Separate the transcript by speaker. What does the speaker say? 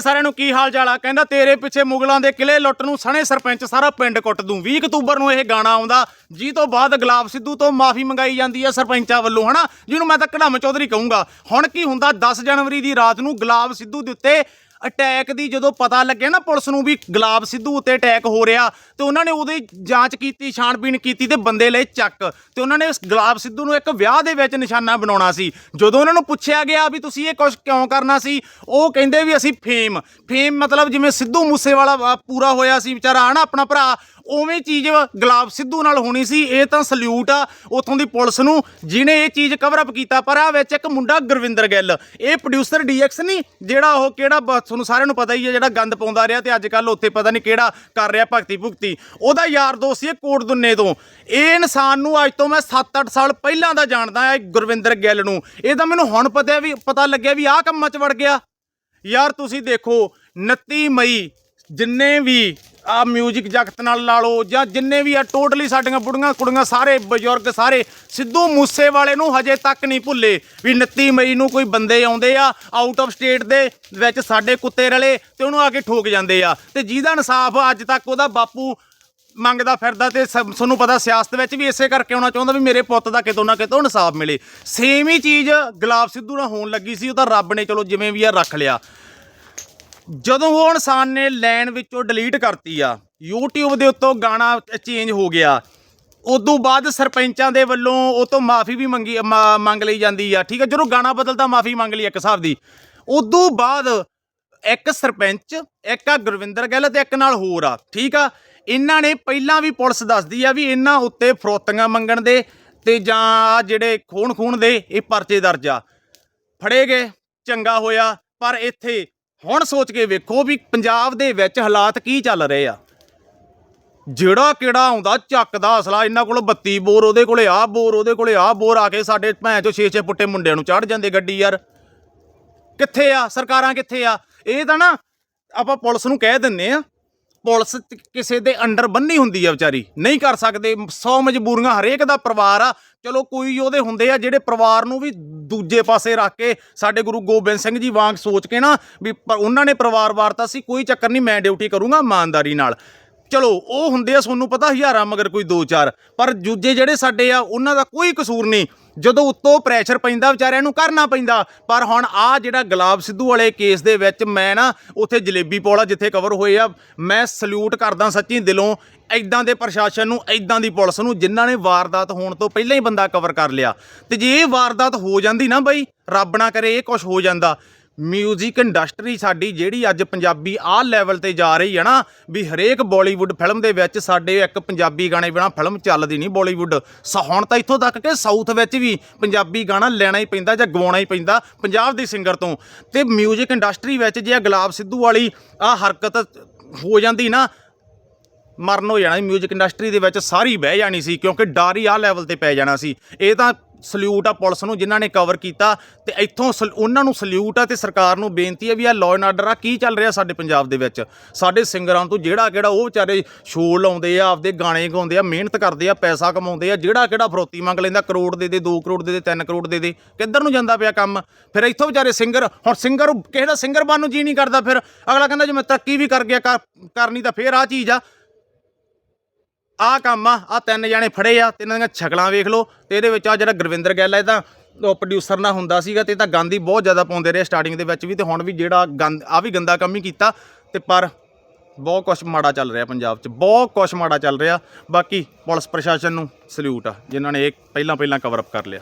Speaker 1: ਸਾਰਿਆਂ ਨੂੰ ਕੀ ਹਾਲ ਚਾਲ ਆ? ਕਹਿੰਦਾ ਤੇਰੇ ਪਿੱਛੇ ਮੁਗਲਾਂ ਦੇ ਕਿਲੇ ਲੁੱਟ ਨੂੰ ਸਣੇ ਸਰਪੰਚ ਸਾਰਾ ਪਿੰਡ ਕੁੱਟ ਦੂੰ। 20 ਅਕਤੂਬਰ ਨੂੰ ਇਹ ਗਾਣਾ ਆਉਂਦਾ। ਜੀ ਤੋਂ ਬਾਅਦ ਗੁਲਾਬ ਸਿੱਧੂ ਤੋਂ ਮਾਫੀ ਮੰਗਾਈ ਜਾਂਦੀ ਹੈ ਸਰਪੰਚਾਂ ਵੱਲੋਂ, ਹਨਾ? ਜਿਹਨੂੰ ਮੈਂ ਤਾਂ ਕਢਮ ਚੌਧਰੀ ਕਹੂੰਗਾ। ਹੁਣ ਕੀ ਹੁੰਦਾ? 10 ਜਨਵਰੀ ਦੀ ਰਾਤ ਨੂੰ ਗੁਲਾਬ ਸਿੱਧੂ ਦੇ ਉੱਤੇ ਅਟੈਕ ਦੀ ਜਦੋਂ ਪਤਾ ਲੱਗਿਆ ਨਾ ਪੁਲਿਸ ਨੂੰ ਵੀ ਗੁਲਾਬ ਸਿੱਧੂ ਉੱਤੇ ਅਟੈਕ ਹੋ ਰਿਹਾ ਤੇ ਉਹਨਾਂ ਨੇ ਉਹਦੀ ਜਾਂਚ ਕੀਤੀ ਛਾਣਬੀਣ ਕੀਤੀ ਤੇ ਬੰਦੇ ਲਏ ਚੱਕ। ਤੇ ਉਹਨਾਂ ਨੇ ਇਸ ਗੁਲਾਬ ਸਿੱਧੂ ਨੂੰ ਇੱਕ ਵਿਆਹ ਦੇ ਵਿੱਚ ਨਿਸ਼ਾਨਾ ਬਣਾਉਣਾ ਸੀ। ਜਦੋਂ ਉਹਨਾਂ ਨੂੰ ਪੁੱਛਿਆ ਗਿਆ ਵੀ ਤੁਸੀਂ ਇਹ ਕੁਝ ਕਿਉਂ ਕਰਨਾ ਸੀ ਉਹ ਕਹਿੰਦੇ ਵੀ ਅਸੀਂ ਫੇਮ ਫੇਮ ਮਤਲਬ ਜਿਵੇਂ ਸਿੱਧੂ ਮੂਸੇਵਾਲਾ ਅ, ਪੂਰਾ ਹੋਇਆ ਸੀ ਵਿਚਾਰਾ ਹਨਾ ਆਪਣਾ ਭਰਾ। ਉਵੇਂ ਚੀਜ਼ ਗੁਲਾਬ ਸਿੱਧੂ ਨਾਲ ਹੋਣੀ ਸੀ, ਇਹ ਤਾਂ ਸਲੂਟ ਆ ਉਥੋਂ ਦੀ ਪੁਲਿਸ ਨੂੰ, ਜਿਹਨੇ ਇਹ ਚੀਜ਼ ਕਵਰ ਅਪ ਕੀਤਾ। ਪਰ ਆ ਵਿੱਚ ਇੱਕ ਮੁੰਡਾ ਗੁਰਵਿੰਦਰ ਗਿੱਲ, ਇਹ ਪ੍ਰੋਡਿਊਸਰ ਡੀਐਕਸ ਨਹੀਂ, ਜਿਹੜਾ ਉਹ ਕਿਹੜਾ ਬ- ਤੁਹਾਨੂੰ ਸਾਰਿਆਂ ਨੂੰ ਪਤਾ ਹੀ ਹੈ ਜਿਹੜਾ ਗੰਦ ਪਾਉਂਦਾ ਰਿਹਾ ਤੇ ਅੱਜ ਕੱਲ ਉੱਥੇ ਪਤਾ ਨਹੀਂ ਕਿਹੜਾ ਕਰ ਰਿਹਾ ਭਗਤੀ ਭੁਗਤੀ ਉਹਦਾ ਯਾਰ ਦੋਸਤ ਸੀ ਕੋਟ ਦੁੰਨੇ ਤੋਂ। ਇਹ ਇਨਸਾਨ ਨੂੰ ਅੱਜ ਤੋਂ ਮੈਂ 7-8 ਸਾਲ ਪਹਿਲਾਂ ਦਾ ਜਾਣਦਾ ਆ ਗੁਰਵਿੰਦਰ ਗਿੱਲ ਨੂੰ। ਇਹ ਤਾਂ ਮੈਨੂੰ ਹੁਣ ਪਤਾ ਵੀ, ਪਤਾ ਲੱਗਿਆ ਵੀ ਆਹ ਕੰਮਾਂ 'ਚ ਵੜ ਗਿਆ। ਯਾਰ ਤੁਸੀਂ ਦੇਖੋ 29 ਮਈ, ਜਿੰਨੇ ਵੀ ਆ 뮤직 ਜਗਤ ਨਾਲ ਲਾ ਲਓ ਜਾਂ ਜਿੰਨੇ ਵੀ ਆ ਟੋਟਲੀ ਸਾਡੀਆਂ ਬੁੜੀਆਂ ਕੁੜੀਆਂ ਸਾਰੇ ਬਜ਼ੁਰਗ ਸਾਰੇ ਸਿੱਧੂ ਮੂਸੇ ਵਾਲੇ ਨੂੰ ਹਜੇ ਤੱਕ ਨਹੀਂ ਭੁੱਲੇ ਵੀ 29 ਮਈ ਨੂੰ ਕੋਈ ਬੰਦੇ ਆਉਂਦੇ ਆ ਆਊਟ ਆਫ ਸਟੇਟ ਦੇ ਵਿੱਚ ਸਾਡੇ ਕੁੱਤੇ ਰਲੇ ਤੇ ਉਹਨੂੰ ਆ ਕੇ ਠੋਕ ਜਾਂਦੇ ਆ ਤੇ ਜਿਹਦਾ ਇਨਸਾਫ ਅੱਜ ਤੱਕ ਉਹਦਾ ਬਾਪੂ ਮੰਗਦਾ ਫਿਰਦਾ ਤੇ ਸਭ- ਤੁਹਾਨੂੰ ਪਤਾ ਸਿਆਸਤ ਵਿੱਚ ਵੀ ਇਸੇ ਕਰਕੇ ਆਉਣਾ ਚਾਹੁੰਦਾ ਵੀ ਮੇਰੇ ਪੁੱਤ ਦਾ ਕਿਤੋਂ ਨਾ ਕਿਤੋਂ ਇਨਸਾਫ ਮਿਲੇ। ਸੇਮ ਹੀ ਚੀਜ਼ ਗੁਲਾਬ ਸਿੱਧੂ ਨਾਲ ਹੋਣ ਲੱਗੀ ਸੀ, ਉਹ ਤਾਂ ਰੱਬ ਨੇ ਚਲੋ ਜਿਵੇਂ ਵੀ ਆ ਰੱਖ ਲਿਆ। ਜਦੋਂ ਉਹ ਇਨਸਾਨ ਨੇ ਲਾਈਨ ਵਿੱਚੋਂ ਡਿਲੀਟ ਕਰਤੀ ਆ, YouTube ਦੇ ਉੱਤੋਂ ਗਾਣਾ ਚੇਂਜ ਹੋ ਗਿਆ। ਉਦੋਂ ਬਾਅਦ ਸਰਪੰਚਾਂ ਦੇ ਵੱਲੋਂ ਉਹ ਤੋਂ ਮਾਫੀ ਵੀ ਮੰਗੀ ਮੰਗ ਲਈ ਜਾਂਦੀ ਆ, ਠੀਕ ਆ? ਜਦੋਂ ਗਾਣਾ ਬਦਲਦਾ ਮਾਫੀ ਮੰਗ ਲਈ ਇੱਕ ਹਿਸਾਬ ਦੀ। ਉਦੋਂ ਬਾਅਦ ਇੱਕ ਸਰਪੰਚ, ਇੱਕ ਆ ਗੁਰਵਿੰਦਰ ਗਿੱਲ ਤੇ ਇੱਕ ਨਾਲ ਹੋਰ ਆ, ਠੀਕ ਆ? ਇਹਨਾਂ ਨੇ ਪਹਿਲਾਂ ਵੀ ਪੁਲਿਸ ਦੱਸਦੀ ਆ ਵੀ ਇਹਨਾਂ ਉੱਤੇ ਫਰੋਤੀਆਂ ਮੰਗਣ ਦੇ ਤੇ ਜਾਂ ਜਿਹੜੇ ਖੂਨ ਖੂਨ ਦੇ, ਇਹ ਪਰਚੇ ਦਰਜ ਆ। ਫੜੇ ਗਏ, ਚੰਗਾ ਹੋਇਆ, ਪਰ ਇੱਥੇ ਹੁਣ ਸੋਚ ਕੇ ਵੇਖੋ ਵੀ ਪੰਜਾਬ ਦੇ ਵਿੱਚ ਹਾਲਾਤ ਕੀ ਚੱਲ ਰਹੇ ਆ। ਜਿਹੜਾ ਕਿਹੜਾ ਆਉਂਦਾ ਚੱਕਦਾ ਅਸਲਾ, ਇਹਨਾਂ ਕੋਲ 32 ਬੋਰ, ਉਹਦੇ ਕੋਲੇ ਆਹ ਬੋਰ, ਉਹਦੇ ਕੋਲੇ ਆਹ ਬੋਰ, ਆ ਕੇ ਸਾਡੇ ਭੈਣ ਚੋ 6-6 ਪੁੱਟੇ ਮੁੰਡਿਆਂ ਨੂੰ ਚੜ ਜਾਂਦੇ ਗੱਡੀ ਯਾਰ। ਕਿੱਥੇ ਆ? ਸਰਕਾਰਾਂ ਕਿੱਥੇ ਆ? ਇਹ ਤਾਂ ਨਾ ਆਪਾਂ ਪੁਲਿਸ ਨੂੰ ਕਹਿ ਦਿੰਨੇ ਆ ਪੁਲਿਸ ਕਿਸੇ ਦੇ ਅੰਡਰ ਬੰਨੀ ਹੁੰਦੀ ਆ ਵਿਚਾਰੀ, ਨਹੀਂ ਕਰ ਸਕਦੇ 100 ਮਜਬੂਰੀਆਂ ਹਰੇਕ ਦਾ ਪਰਿਵਾਰ ਆ। ਚਲੋ ਕੋਈ ਉਹਦੇ ਹੁੰਦੇ ਆ ਜਿਹੜੇ ਪਰਿਵਾਰ ਨੂੰ ਵੀ ਦੂਜੇ ਪਾਸੇ ਰੱਖ ਕੇ ਸਾਡੇ ਗੁਰੂ ਗੋਬਿੰਦ ਸਿੰਘ ਜੀ ਵਾਂਗ ਸੋਚ ਕੇ ਨਾ ਵੀ ਪਰ ਉਹਨਾਂ ਨੇ ਪਰਿਵਾਰ ਵਾਰਤਾ ਸੀ, ਕੋਈ ਚੱਕਰ ਨਹੀਂ, ਮੈਂ ਡਿਊਟੀ ਕਰੂੰਗਾ ਇਮਾਨਦਾਰੀ ਨਾਲ। ਚਲੋ, ਉਹ ਹੁੰਦੇ ਆ, ਤੁਹਾਨੂੰ ਪਤਾ ਹਜ਼ਾਰਾਂ ਮਗਰ ਕੋਈ ਦੋ ਚਾਰ, ਪਰ ਦੂਜੇ ਜਿਹੜੇ ਸਾਡੇ ਆ, ਉਹਨਾਂ ਦਾ ਕੋਈ ਕਸੂਰ ਨਹੀਂ। ਜਦੋਂ ਉੱਤੋਂ ਪ੍ਰੈਸ਼ਰ ਪੈਂਦਾ, ਵਿਚਾਰਿਆਂ ਨੂੰ ਕਰਨਾ ਪੈਂਦਾ। ਪਰ ਹੁਣ ਆ ਜਿਹੜਾ ਗੁਲਾਬ ਸਿੱਧੂ ਵਾਲੇ ਕੇਸ ਦੇ ਵਿੱਚ ਮੈਂ ਨਾ, ਉੱਥੇ ਜਲੇਬੀ ਪੌਲਾ ਜਿੱਥੇ ਕਵਰ ਹੋਏ ਆ, ਮੈਂ ਸਲੂਟ ਕਰਦਾ ਸੱਚੀ ਦਿਲੋਂ ਐਦਾਂ ਦੇ ਪ੍ਰਸ਼ਾਸਨ ਨੂੰ ਐਦਾਂ ਦੀ ਪੁਲਿਸ ਨੂੰ, ਜਿਨ੍ਹਾਂ ਨੇ ਵਾਰਦਾਤ ਹੋਣ ਤੋਂ ਪਹਿਲਾਂ ਹੀ ਬੰਦਾ ਕਵਰ ਕਰ ਲਿਆ। ਤੇ ਜੇ ਇਹ ਵਾਰਦਾਤ ਹੋ ਜਾਂਦੀ ਨਾ ਬਈ, ਰੱਬ ਨਾ ਕਰੇ ਇਹ ਕੁਝ ਹੋ ਜਾਂਦਾ। ਮਿਊਜ਼ਿਕ ਇੰਡਸਟਰੀ ਸਾਡੀ ਜਿਹੜੀ ਅੱਜ ਪੰਜਾਬੀ ਆਹ ਲੈਵਲ ਤੇ ਜਾ ਰਹੀ ਹੈ ਨਾ, ਵੀ ਹਰੇਕ ਬਾਲੀਵੁੱਡ ਫਿਲਮ ਦੇ ਵਿੱਚ ਸਾਡੇ ਇੱਕ ਪੰਜਾਬੀ ਗਾਣੇ ਬਿਨਾ ਫਿਲਮ ਚੱਲਦੀ ਨਹੀਂ ਬਾਲੀਵੁੱਡ ਸ- ਹੁਣ ਤਾਂ ਇੱਥੋਂ ਤੱਕ ਕਿ ਸਾਊਥ ਵਿੱਚ ਵੀ ਪੰਜਾਬੀ ਗਾਣਾ ਲੈਣਾ ਹੀ ਪੈਂਦਾ ਜਾਂ ਗਵਾਉਣਾ ਹੀ ਪੈਂਦਾ ਪੰਜਾਬ ਦੇ ਸਿੰਗਰ ਤੋਂ। ਤੇ ਮਿਊਜ਼ਿਕ ਇੰਡਸਟਰੀ ਵਿੱਚ ਜੇ ਆਹ ਗੁਲਾਬ ਸਿੱਧੂ ਵਾਲੀ ਆ ਹਰਕਤ ਹੋ ਜਾਂਦੀ ਨਾ, ਮਰਨ ਹੋ ਜਾਣਾ ਸੀ। ਮਿਊਜ਼ਿਕ ਇੰਡਸਟਰੀ ਦੇ ਵਿੱਚ ਸਾਰੀ ਬਹਿ ਜਾਣੀ ਸੀ, ਕਿਉਂਕਿ ਡਰ ਹੀ ਆ ਲੈਵਲ ਤੇ ਪੈ ਜਾਣਾ ਸੀ। ਇਹ ਤਾਂ ਸਲੂਟ ਆ ਪੁਲਿਸ ਨੂੰ, ਜਿਨ੍ਹਾਂ ਨੇ ਕਵਰ ਕੀਤਾ। ਤੇ ਇੱਥੋਂ ਸਲ- ਉਹਨਾਂ ਨੂੰ ਸਲੂਟ ਆ ਤੇ ਸਰਕਾਰ ਨੂੰ ਬੇਨਤੀ ਹੈ ਵੀ ਆ ਲਾਅ ਐਂਡ ਆਰਡਰ ਆ, ਕੀ ਚੱਲ ਰਿਹਾ ਸਾਡੇ ਪੰਜਾਬ ਦੇ ਵਿੱਚ? ਸਾਡੇ ਸਿੰਗਰਾਂ ਤੋਂ ਜਿਹੜਾ ਕਿਹੜਾ ਉਹ ਵਿਚਾਰੇ ਸ਼ੋਅ ਲਾਉਂਦੇ ਆ, ਆਪਦੇ ਗਾਣੇ ਗਾਉਂਦੇ ਆ, ਮਿਹਨਤ ਕਰਦੇ ਆ, ਪੈਸਾ ਕਮਾਉਂਦੇ ਆ, ਜਿਹੜਾ ਕਿਹੜਾ ਫਰੋਤੀ ਮੰਗ ਲੈਂਦਾ, ਕਰੋੜ ਦੇ ਦੇ 2 ਕਰੋੜ ਦੇ ਦੇ 3 ਕਰੋੜ ਦੇ ਦੇ, ਕਿੱਧਰ ਨੂੰ ਜਾਂਦਾ ਪਿਆ ਕੰਮ? ਫਿਰ ਇੱਥੋਂ ਵਿਚਾਰੇ ਸਿੰਗਰ, ਹੁਣ ਸਿੰਗਰ, ਕਿਸੇ ਦਾ ਸਿੰਗਰ ਬਣਨ ਨੂੰ ਜੀ ਨਹੀਂ ਕਰਦਾ ਫਿਰ। ਅਗਲਾ ਕਹਿੰਦਾ ਜੇ ਮੈਂ ਤਰੱਕੀ ਵੀ ਕਰ ਗਿਆ, ਕਰ- ਕਰਨੀ ਤਾਂ ਫੇਰ ਆ ਚੀਜ਼ ਆ। ਆਹ ਕੰਮ ਆ ਆ ਤਿੰਨ ਜਾਣੇ ਫੜੇ ਆ, ਤੇ ਇਹਨਾਂ ਦੀਆਂ ਛਕਲਾਂ ਵੇਖ ਲਓ, ਤੇ ਇਹਦੇ ਵਿੱਚ ਆ ਜਿਹੜਾ ਗੁਰਵਿੰਦਰ ਗਿੱਲ ਆ, ਇਹ ਤਾਂ ਉਹ ਪ੍ਰੋਡਿਊਸਰ ਨਾਲ ਹੁੰਦਾ ਸੀਗਾ, ਤੇ ਇਹ ਤਾਂ ਗੰਦ ਬਹੁਤ ਜ਼ਿਆਦਾ ਪਾਉਂਦੇ ਰਹੇ ਸਟਾਰਟਿੰਗ ਦੇ ਵਿੱਚ ਵੀ, ਤੇ ਹੁਣ ਵੀ ਜਿਹੜਾ ਗੰਦ ਆ ਵੀ ਗੰਦਾ ਕੰਮ ਹੀ ਕੀਤਾ, ਤੇ ਪਰ ਬਹੁਤ ਕੁਛ ਮਾੜਾ ਚੱਲ ਰਿਹਾ ਪੰਜਾਬ 'ਚ, ਬਹੁਤ ਕੁਛ ਮਾੜਾ ਚੱਲ ਰਿਹਾ। ਬਾਕੀ ਪੁਲਿਸ ਪ੍ਰਸ਼ਾਸਨ ਨੂੰ ਸਲੂਟ ਆ, ਜਿਨ੍ਹਾਂ ਨੇ ਇਹ ਪਹਿਲਾਂ ਪਹਿਲਾਂ ਕਵਰ ਅਪ ਕਰ ਲਿਆ।